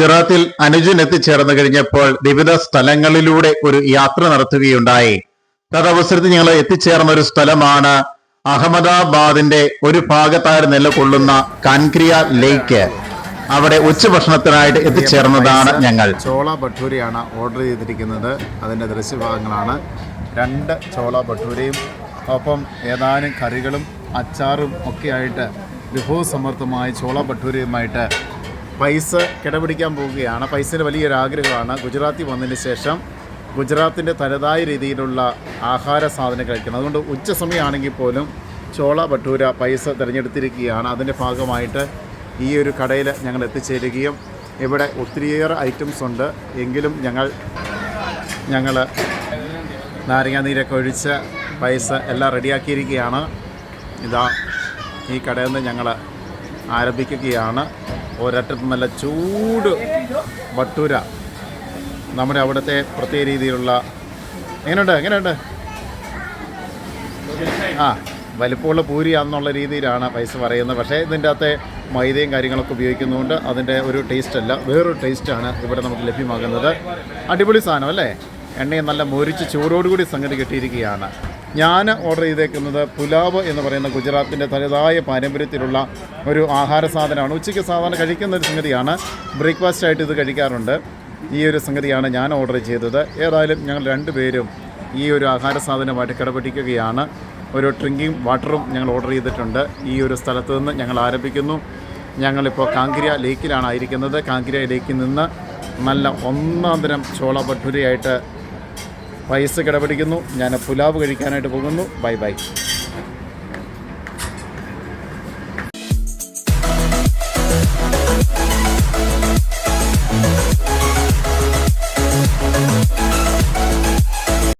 ഗുജറാത്തിൽ അനുജൻ എത്തിച്ചേർന്ന് കഴിഞ്ഞപ്പോൾ വിവിധ സ്ഥലങ്ങളിലൂടെ ഒരു യാത്ര നടത്തുകയുണ്ടായി. തദവസരത്തിൽ ഞങ്ങൾ എത്തിച്ചേർന്ന ഒരു സ്ഥലമാണ് അഹമ്മദാബാദിന്റെ ഒരു ഭാഗത്തായി നിലകൊള്ളുന്ന കാൻക്രിയ ലേക്ക്. അവിടെ ഉച്ചഭക്ഷണത്തിനായിട്ട് എത്തിച്ചേർന്നതാണ് ഞങ്ങൾ. ചോള ഭട്ടൂരിയാണ് ഓർഡർ ചെയ്തിരിക്കുന്നത്. അതിന്റെ ദൃശ്യഭാഗങ്ങളാണ്. രണ്ട് ചോള ഭട്ടൂരിയും ഒപ്പം ഏതാനും കറികളും അച്ചാറും ഒക്കെ ആയിട്ട് വിഭവസമൃദ്ധമായ ചോള ഭട്ടൂരയുമായിട്ട് പൈസ കിടപിടിക്കാൻ പോവുകയാണ്. പൈസയുടെ വലിയൊരു ആഗ്രഹമാണ്. ഗുജറാത്തിൽ വന്നതിന് ശേഷം ഗുജറാത്തിന്റെ തനതായ രീതിയിലുള്ള ആഹാര സാധനം കഴിക്കണം. അതുകൊണ്ട് ഉച്ച സമയമാണെങ്കിൽ പോലും ചോള ഭട്ടൂര പൈസ തിരഞ്ഞെടുത്തിരിക്കുകയാണ്. അതിന്റെ ഭാഗമായിട്ട് ഈ ഒരു കടയിൽ ഞങ്ങൾ എത്തിച്ചേരുകയും ഇവിടെ ഒത്തിരിയേറെ ഐറ്റംസ് ഉണ്ട്. എങ്കിലും ഞങ്ങൾ ഞങ്ങൾ നാരങ്ങാനീരൊക്കെ ഒഴിച്ച് പൈസ എല്ലാം റെഡിയാക്കിയിരിക്കുകയാണ്. ഇതാ ഈ കടയിൽ നിന്ന് ഞങ്ങൾ ആരംഭിക്കുകയാണ്. ഒരറ്റത്ത് നല്ല ചൂട് വട്ടൂര. നമ്മുടെ അവിടുത്തെ പ്രത്യേക രീതിയിലുള്ള എങ്ങനെയുണ്ട്? എങ്ങനെയുണ്ട്? ആ വലിപ്പമുള്ള പൂരിയാണെന്നുള്ള രീതിയിലാണ് പൈസ പറയുന്നത്. പക്ഷേ ഇതിന്റെ അകത്തെ മൈദയും കാര്യങ്ങളൊക്കെ ഉപയോഗിക്കുന്നതുകൊണ്ട് അതിന്റെ ഒരു ടേസ്റ്റ് അല്ല. വേറൊരു ടേസ്റ്റാണ് ഇവിടെ നമുക്ക് ലഭ്യമാകുന്നത്. അടിപൊളി സാധനം അല്ലേ? എണ്ണയും നല്ല മൊരിച്ച് ചൂടോടുകൂടി സംഗതി കിട്ടിയിരിക്കുകയാണ്. ഞാൻ ഓർഡർ ചെയ്തേക്കുന്നത് പുലാവ് എന്ന് പറയുന്ന ഗുജറാത്തിന്റെ തനതായ പാരമ്പര്യത്തിലുള്ള ഒരു ആഹാര സാധനമാണ്. ഉച്ചയ്ക്ക് സാധാരണ കഴിക്കുന്ന ഒരു സംഗതിയാണ്. ബ്രേക്ക്ഫാസ്റ്റ് ആയിട്ട് ഇത് കഴിക്കാറുണ്ട്. ഈ ഒരു സംഗതിയാണ് ഞാൻ ഓർഡർ ചെയ്തത്. ഏതായാലും ഞങ്ങൾ രണ്ടുപേരും ഈ ഒരു ആഹാര സാധനമായിട്ട് കിടപിടിക്കുകയാണ് ഒരു ഡ്രിങ്കിങ് വാട്ടറും ഞങ്ങൾ ഓർഡർ ചെയ്തിട്ടുണ്ട്. ഈ ഒരു സ്ഥലത്ത് നിന്ന് ഞങ്ങൾ ആരംഭിക്കുന്നു. ഞങ്ങളിപ്പോൾ കാങ്കിരിയ ലേക്കിലാണ് ആയിരിക്കുന്നത്. കാങ്കിരിയ ലേക്കിൽ നിന്ന് നല്ല ഒന്നാം തരം ചോള ഭട്ടൂരയായിട്ട് പൈസ കിടപിടിക്കുന്നു. ഞാൻ പുലാവ് കഴിക്കാനായിട്ട് പോകുന്നു. Bye bye.